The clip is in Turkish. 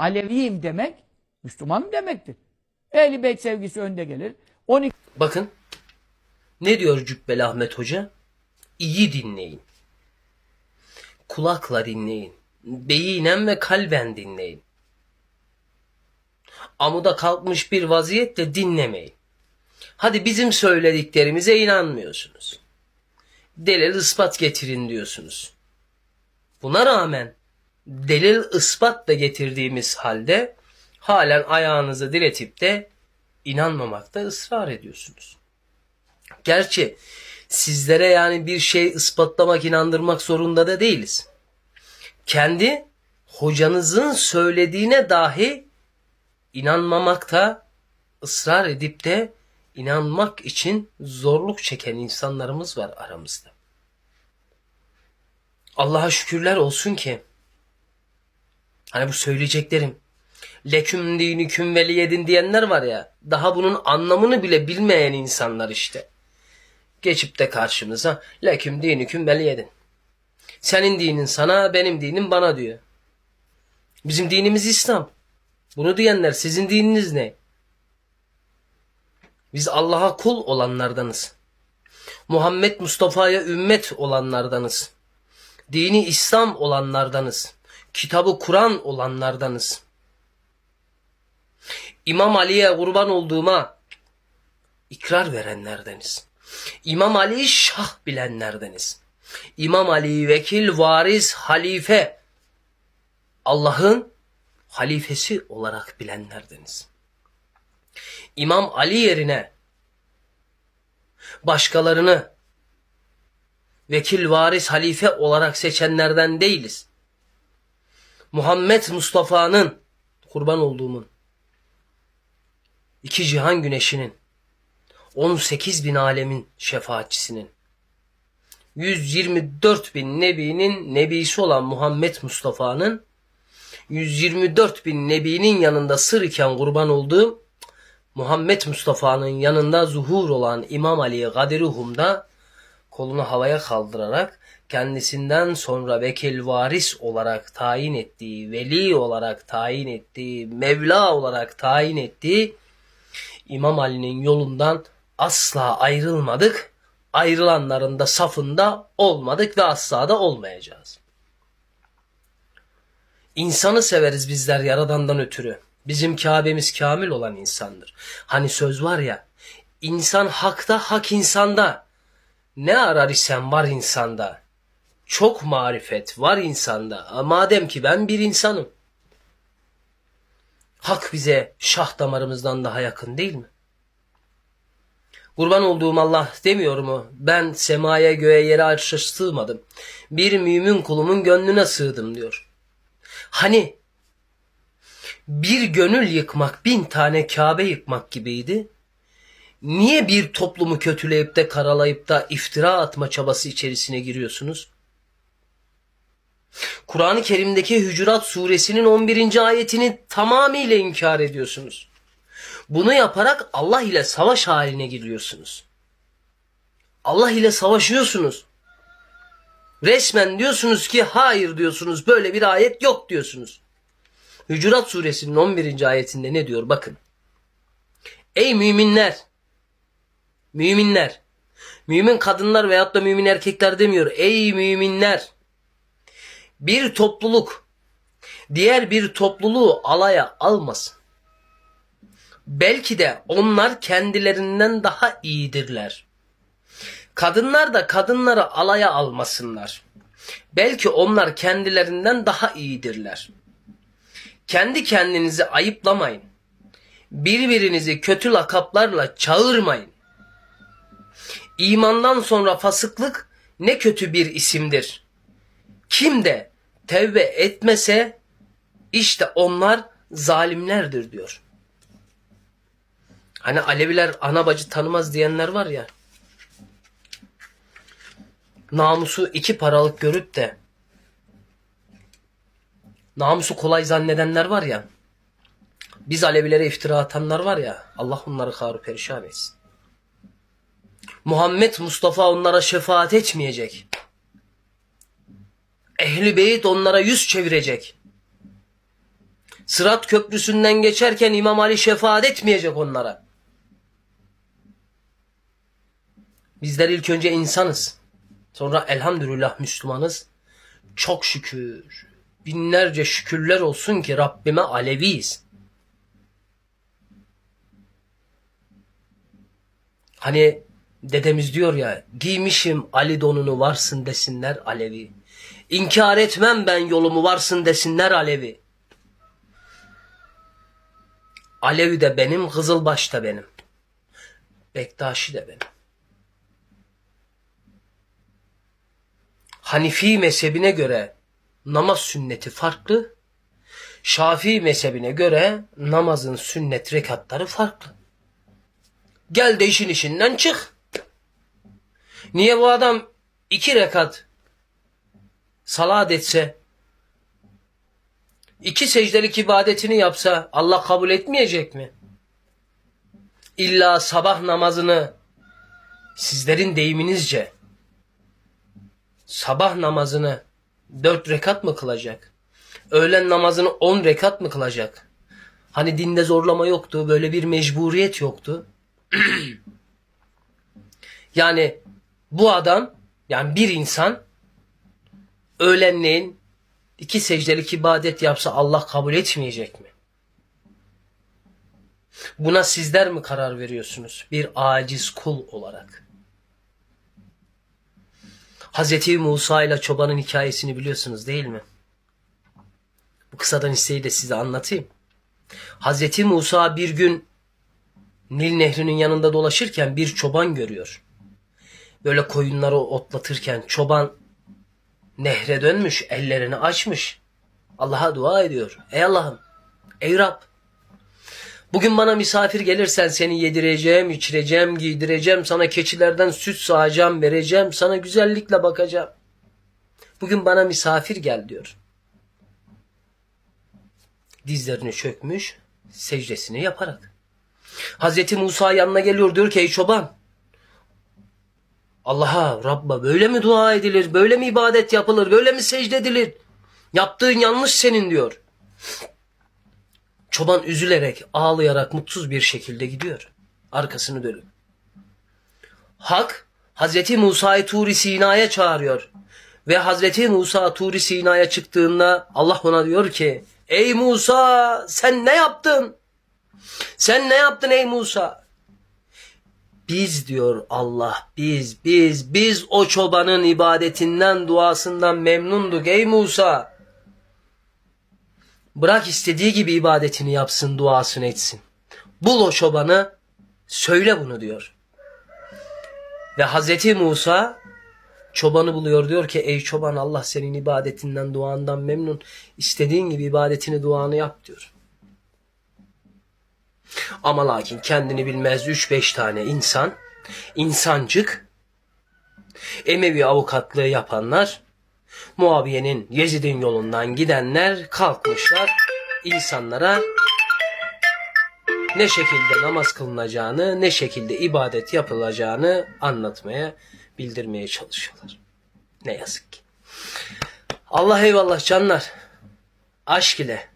Aleviyim demek, Müslümanım demektir. Ehli beyt sevgisi önde gelir. 12 Bakın ne diyor Cübbeli Ahmet Hoca? İyi dinleyin. Kulakla dinleyin. Beyinen ve kalben dinleyin. Amuda kalkmış bir vaziyetle dinlemeyin. Hadi bizim söylediklerimize inanmıyorsunuz. Delil ispat getirin diyorsunuz. Buna rağmen delil ispat da getirdiğimiz halde halen ayağınızı diretip de inanmamakta ısrar ediyorsunuz. Gerçi sizlere yani bir şey ispatlamak, inandırmak zorunda da değiliz. Kendi hocanızın söylediğine dahi inanmamakta ısrar edip de inanmak için zorluk çeken insanlarımız var aramızda. Allah'a şükürler olsun ki hani bu söyleyeceklerim leküm dinüküm veliyedin diyenler var ya daha bunun anlamını bile bilmeyen insanlar işte. Geçip de karşımıza leküm dinüküm veliyedin. Senin dinin sana benim dinim bana diyor. Bizim dinimiz İslam. Bunu diyenler sizin dininiz ne? Biz Allah'a kul olanlardanız. Muhammed Mustafa'ya ümmet olanlardanız. Dini İslam olanlardanız. Kitabı Kur'an olanlardanız. İmam Ali'ye kurban olduğuma ikrar verenlerdeniz. İmam Ali'yi şah bilenlerdeniz. İmam Ali'yi vekil, varis, halife, Allah'ın halifesi olarak bilenlerdeniz. İmam Ali yerine başkalarını vekil, varis, halife olarak seçenlerden değiliz. Muhammed Mustafa'nın kurban olduğumun iki cihan güneşinin 18 bin alemin şefaatçisinin 124 bin nebinin nebisi olan Muhammed Mustafa'nın 124 bin nebinin yanında sır iken kurban olduğum Muhammed Mustafa'nın yanında zuhur olan İmam Ali Gadiruhum'da kolunu havaya kaldırarak kendisinden sonra vekil varis olarak tayin ettiği, veli olarak tayin ettiği, Mevla olarak tayin ettiği İmam Ali'nin yolundan asla ayrılmadık. Ayrılanların da safında olmadık ve asla da olmayacağız. İnsanı severiz bizler yaradandan ötürü. Bizim Kabe'miz kamil olan insandır. Hani söz var ya, insan hakta hak insanda. Ne arar isem var insanda. Çok marifet var insanda. Madem ki ben bir insanım. Hak bize şah damarımızdan daha yakın değil mi? Kurban olduğum Allah demiyor mu? Ben semaya göğe yere arşa sığmadım. Bir mümin kulumun gönlüne sığdım diyor. Hani bir gönül yıkmak bin tane Kabe yıkmak gibiydi. Niye bir toplumu kötüleyip de karalayıp da iftira atma çabası içerisine giriyorsunuz? Kur'an-ı Kerim'deki Hücurat suresinin 11. ayetini tamamıyla inkar ediyorsunuz. Bunu yaparak Allah ile savaş haline giriyorsunuz. Allah ile savaşıyorsunuz. Resmen diyorsunuz ki hayır diyorsunuz böyle bir ayet yok diyorsunuz. Hücurat suresinin 11. ayetinde ne diyor bakın. Ey müminler! Müminler! Mümin kadınlar veyahut da mümin erkekler demiyor. Ey müminler! Bir topluluk diğer bir topluluğu alaya almasın. Belki de onlar kendilerinden daha iyidirler. Kadınlar da kadınları alaya almasınlar. Belki onlar kendilerinden daha iyidirler. Kendi kendinizi ayıplamayın. Birbirinizi kötü lakaplarla çağırmayın. İmandan sonra fasıklık ne kötü bir isimdir. Kim de tevbe etmese işte onlar zalimlerdir diyor. Hani Aleviler ana bacı tanımaz diyenler var ya. Namusu iki paralık görüp de namusu kolay zannedenler var ya. Biz Alevilere iftira atanlar var ya. Allah onları karu perişan etsin. Muhammed Mustafa onlara şefaat etmeyecek. Ehli beyt onlara yüz çevirecek. Sırat köprüsünden geçerken İmam Ali şefaat etmeyecek onlara. Bizler ilk önce insanız. Sonra elhamdülillah Müslümanız. Çok şükür. Binlerce şükürler olsun ki Rabbime Aleviyiz. Hani dedemiz diyor ya giymişim Ali donunu varsın desinler Alevi. İnkar etmem ben yolumu varsın desinler Alevi. Alevi de benim, Kızılbaş da benim. Bektaşi de benim. Hanifi mezhebine göre namaz sünneti farklı. Şafii mezhebine göre namazın sünnet rekatları farklı. Gel de işin işinden çık. Niye bu adam iki rekat salat etse, iki secdelik ibadetini yapsa Allah kabul etmeyecek mi? İlla sabah namazını sizlerin deyiminizce sabah namazını dört rekat mı kılacak? Öğlen namazını on rekat mı kılacak? Hani dinde zorlama yoktu, böyle bir mecburiyet yoktu. yani bu adam, yani bir insan öğlenleyin iki secdelik ibadet yapsa Allah kabul etmeyecek mi? Buna sizler mi karar veriyorsunuz? Bir aciz kul olarak. Hazreti Musa ile çobanın hikayesini biliyorsunuz değil mi? Bu kısadan hisseyi de size anlatayım. Hazreti Musa bir gün Nil Nehri'nin yanında dolaşırken bir çoban görüyor. Böyle koyunları otlatırken çoban nehre dönmüş, ellerini açmış. Allah'a dua ediyor. Ey Allah'ım, ey Rab, bugün bana misafir gelirsen seni yedireceğim, içireceğim, giydireceğim, sana keçilerden süt sağacağım, vereceğim, sana güzellikle bakacağım. Bugün bana misafir gel diyor. Dizlerini çökmüş, secdesini yaparak. Hazreti Musa yanına geliyor diyor ki ey çoban, Allah'a, Rabb'a böyle mi dua edilir, böyle mi ibadet yapılır, böyle mi secde edilir? Yaptığın yanlış senin diyor. Çoban üzülerek, ağlayarak, mutsuz bir şekilde gidiyor. Arkasını dönüp. Hak, Hazreti Musa'yı Turi Sina'ya çağırıyor. Ve Hazreti Musa Turi Sina'ya çıktığında Allah ona diyor ki, Ey Musa sen ne yaptın? Sen ne yaptın ey Musa? Biz diyor Allah, biz, biz, biz o çobanın ibadetinden, duasından memnunduk ey Musa. Bırak istediği gibi ibadetini yapsın, duasını etsin. Bul o çobanı, söyle bunu diyor. Ve Hazreti Musa çobanı buluyor diyor ki ey çoban Allah senin ibadetinden, duandan memnun. İstediğin gibi ibadetini, duanı yap diyor. Ama lakin kendini bilmez 3-5 tane insan, insancık, Emevi avukatlığı yapanlar, Muaviye'nin, Yezid'in yolundan gidenler kalkmışlar insanlara ne şekilde namaz kılınacağını, ne şekilde ibadet yapılacağını anlatmaya, bildirmeye çalışıyorlar. Ne yazık ki. Allah eyvallah canlar. Aşk ile,